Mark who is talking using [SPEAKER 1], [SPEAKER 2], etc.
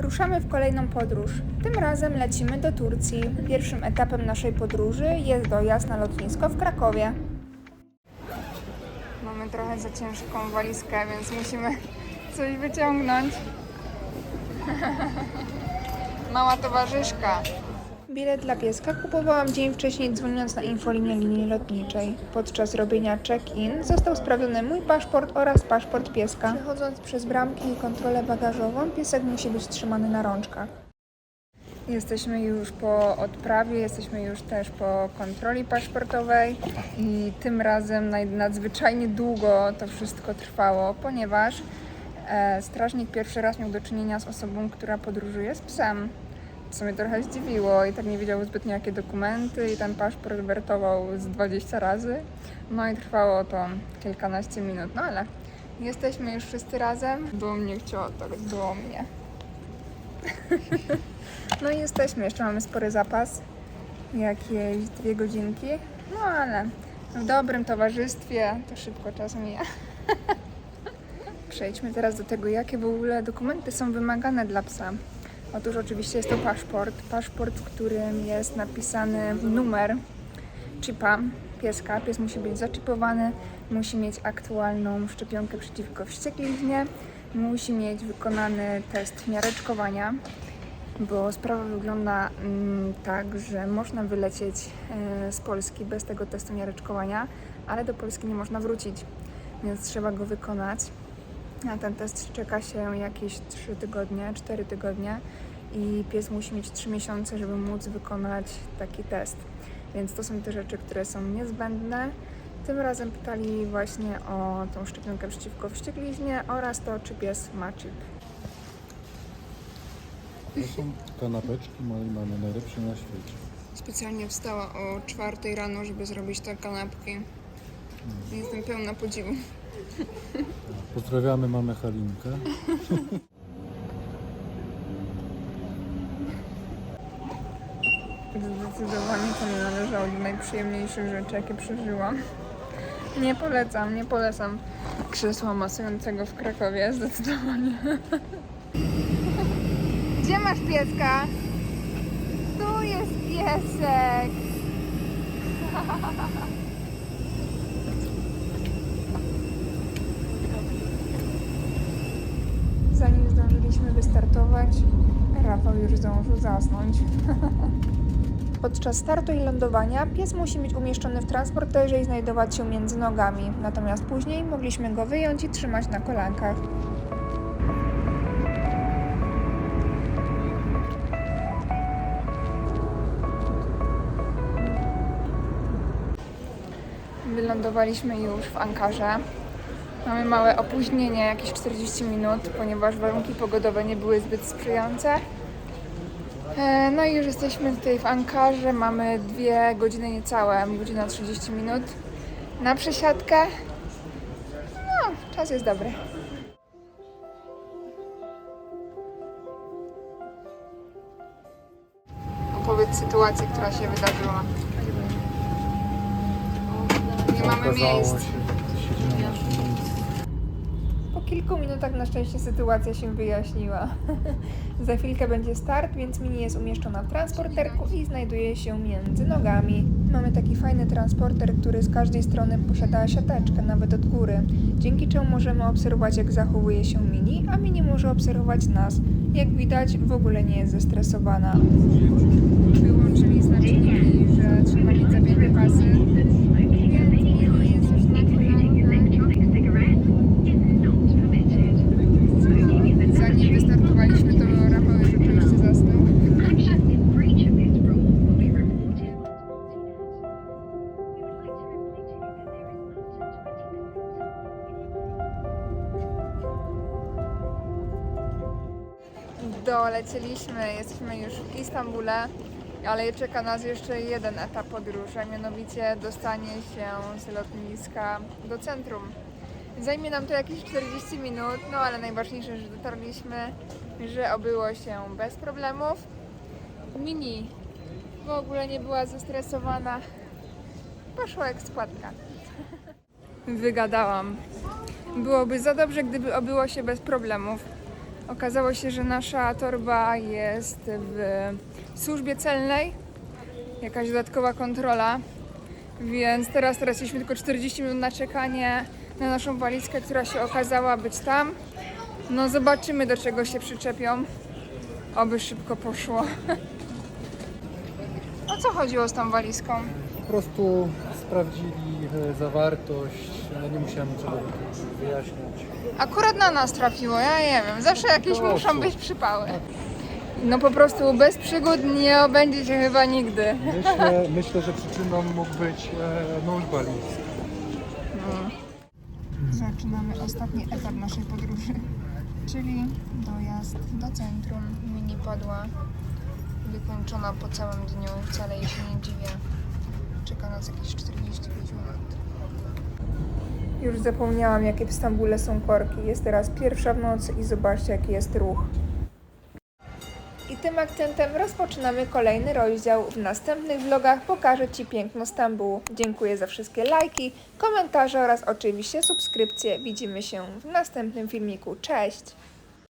[SPEAKER 1] Ruszamy w kolejną podróż. Tym razem lecimy do Turcji. Pierwszym etapem naszej podróży jest dojazd na lotnisko w Krakowie. Mamy trochę za ciężką walizkę, więc musimy coś wyciągnąć. Mała towarzyszka. Bilet dla pieska kupowałam dzień wcześniej dzwoniąc na infolinię linii lotniczej. Podczas robienia check-in został sprawdzony mój paszport oraz paszport pieska. Przechodząc przez bramki i kontrolę bagażową, piesek musi być trzymany na rączkach. Jesteśmy już po odprawie, jesteśmy już też po kontroli paszportowej i tym razem nadzwyczajnie długo to wszystko trwało, ponieważ e, strażnik pierwszy raz miał do czynienia z osobą, która podróżuje z psem. Co mnie trochę zdziwiło i tak nie wiedział zbytnio jakie dokumenty i ten paszport wertował z 20 razy. No i trwało to kilkanaście minut, no ale jesteśmy już wszyscy razem. Do mnie ciotok, do mnie. No i jesteśmy, jeszcze mamy spory zapas, jakieś dwie godzinki, no ale w dobrym towarzystwie to szybko czas mija. Przejdźmy teraz do tego, jakie w ogóle dokumenty są wymagane dla psa. Otóż oczywiście jest to paszport, paszport, w którym jest napisany numer chipa pieska. Pies musi być zaczipowany, musi mieć aktualną szczepionkę przeciwko wściekliznie, musi mieć wykonany test miareczkowania, bo sprawa wygląda mm, tak, że można wylecieć e, z Polski bez tego testu miareczkowania, ale do Polski nie można wrócić, więc trzeba go wykonać. Na ten test czeka się jakieś 3 tygodnie, 4 tygodnie i pies musi mieć 3 miesiące, żeby móc wykonać taki test. Więc to są te rzeczy, które są niezbędne. Tym razem pytali właśnie o tą szczepionkę przeciwko wściekliźnie oraz to, czy pies ma chip.
[SPEAKER 2] To są kanapeczki, mamy, mamy najlepsze na świecie.
[SPEAKER 1] Specjalnie wstała o 4 rano, żeby zrobić te kanapki. Jestem pełna podziwu.
[SPEAKER 2] Pozdrawiamy mamę Halinkę.
[SPEAKER 1] Zdecydowanie to nie należało do najprzyjemniejszych rzeczy, jakie przeżyłam. Nie polecam, nie polecam krzesła masującego w Krakowie, zdecydowanie. Gdzie masz pieska? Tu jest piesek. Zdążyliśmy wystartować, Rafał już zdążył zasnąć. Podczas startu i lądowania pies musi być umieszczony w transporterze i znajdować się między nogami, natomiast później mogliśmy go wyjąć i trzymać na kolankach. Wylądowaliśmy już w Ankarze. Mamy małe opóźnienie, jakieś 40 minut, ponieważ warunki pogodowe nie były zbyt sprzyjające. E, No i już jesteśmy tutaj w Ankarze, mamy dwie godziny niecałe, godzina 30 minut na przesiadkę. No, czas jest dobry. Opowiedz sytuację, która się wydarzyła. Nie mamy miejsc.
[SPEAKER 2] się, że siedzimy na naszym miejscu.
[SPEAKER 1] Po kilku minutach na szczęście sytuacja się wyjaśniła. Za chwilkę będzie start, więc mini jest umieszczona w transporterku i znajduje się między nogami. Mamy taki fajny transporter, który z każdej strony posiada siateczkę, nawet od góry, dzięki czemu możemy obserwować jak zachowuje się mini, a mini może obserwować nas. Jak widać w ogóle nie jest zestresowana. Wyłączyli znaczniki, że trzeba Dolecieliśmy, jesteśmy już w Istambule, ale czeka nas jeszcze jeden etap podróży, a mianowicie dostanie się z lotniska do centrum. Zajmie nam to jakieś 40 minut, no ale najważniejsze, że dotarliśmy, że obyło się bez problemów. Mini w ogóle nie była zestresowana. Poszła jak składka. Wygadałam. Byłoby za dobrze, gdyby obyło się bez problemów. Okazało się, że nasza torba jest w służbie celnej, jakaś dodatkowa kontrola, więc teraz traciliśmy tylko 40 minut na czekanie na naszą walizkę, która się okazała być tam. No zobaczymy do czego się przyczepią. Oby szybko poszło. O co chodziło z tą walizką?
[SPEAKER 2] Po prostu sprawdzili e, zawartość, no nie musiałem niczego wyjaśniać.
[SPEAKER 1] Akurat na nas trafiło, ja nie wiem. Zawsze jakieś
[SPEAKER 2] Po
[SPEAKER 1] muszą być przypały. No po prostu bez przygód nie obędziecie chyba nigdy.
[SPEAKER 2] Myślę, myślę że przyczyną mógł być e, nóż walizki.
[SPEAKER 1] Zaczynamy ostatni etap naszej podróży, czyli dojazd do centrum. Mini padła wykończona po całym dniu, wcale jej się nie dziwię. Czeka nas jakieś 45 minut. Już zapomniałam, jakie w Stambule są korki. Jest teraz pierwsza w nocy i zobaczcie, jaki jest ruch. I tym akcentem rozpoczynamy kolejny rozdział. W następnych vlogach pokażę Ci piękno Stambułu. Dziękuję za wszystkie lajki, komentarze oraz oczywiście subskrypcje. Widzimy się w następnym filmiku. Cześć!